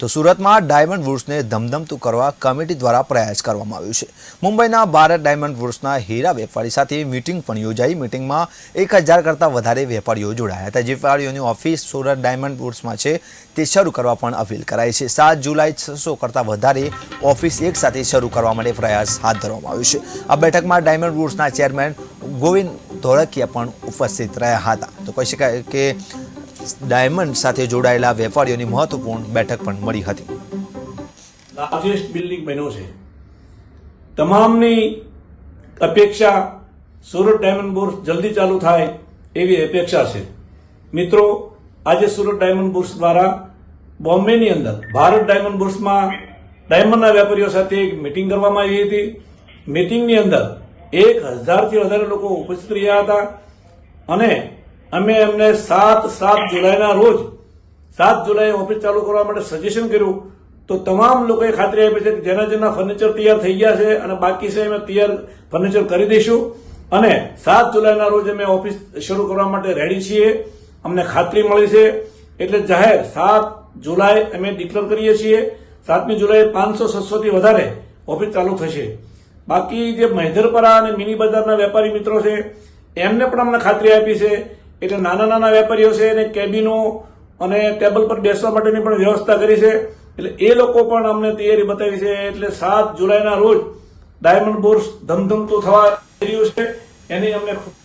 તો સુરતમાં ડાયમંડ વુડ્સને ધમધમતું કરવા કમિટી દ્વારા પ્રયાસ કરવામાં આવ્યો છે. મુંબઈના ભારત ડાયમંડ વુડ્સના હીરા વેપારી સાથે મીટિંગ પણ યોજાઈ. મીટિંગમાં એક હજાર કરતાં વધારે વેપારીઓ જોડાયા હતા. વેપારીઓની ઓફિસ સુરત ડાયમંડ વુડ્સમાં છે તે શરૂ કરવા પણ અપીલ કરાઈ છે. સાત જુલાઈ છસો કરતાં વધારે ઓફિસ એક સાથે શરૂ કરવા માટે પ્રયાસ હાથ ધરવામાં આવ્યો છે. આ બેઠકમાં ડાયમંડ વુડ્સના ચેરમેન ગોવિંદ ધોળકિયા પણ ઉપસ્થિત રહ્યા હતા. તો કહી શકાય કે ડાયમંડ સાથે જોડાયેલા વેપારીઓની મહત્વપૂર્ણ બેઠક પણ મળી હતી. લાર્જેસ્ટ બિલ્ડિંગ બન્યો છે. તમામની અપેક્ષા સુરત ડાયમંડ બુર્સ જલ્દી ચાલુ થાય એવી અપેક્ષા છે. મિત્રો, આજે સુરત ડાયમંડ બોર્સ દ્વારા બોમ્બેની અંદર ભારત ડાયમંડ બોર્સમાં ડાયમંડના વેપારીઓ સાથે એક મિટિંગ કરવામાં આવી હતી. મિટિંગની અંદર એક હજારથી વધારે લોકો ઉપસ્થિત રહ્યા હતા અને અમે એમને સાત સાત જુલાઈના રોજ, સાત જુલાઈ ઓફિસ ચાલુ કરવા માટે સજેશન કર્યું. તો તમામ લોકોએ ખાતરી આપી છે કે જેના જેના ફર્નિચર તૈયાર થઈ ગયા છે અને બાકી છે અમે તૈયાર ફર્નિચર કરી દઈશું. અને સાત જુલાઈના રોજ અમે ઓફિસ શરૂ કરવા માટે રેડી છીએ. અમને ખાતરી મળી છે. એટલે જાહેર સાત જુલાઈ અમે ડિક્લેર કરીએ છીએ. સાતમી જુલાઈ પાંચસો છસોથી વધારે ઓફિસ ચાલુ થશે. બાકી જે મહેધરપરા અને મિની બજારના વેપારી મિત્રો છે, એમને પણ અમને ખાતરી આપી છે એટલે નાના નાના વેપારીઓ છે એને કેબિનો અને ટેબલ પર બેસવા માટેની પણ વ્યવસ્થા કરી છે. એટલે એ લોકો પણ અમને તૈયારી બતાવી છે. એટલે સાત જુલાઈના રોજ ડાયમંડ બોર્સ ધમધમતું થવા રહ્યું છે. એની અમને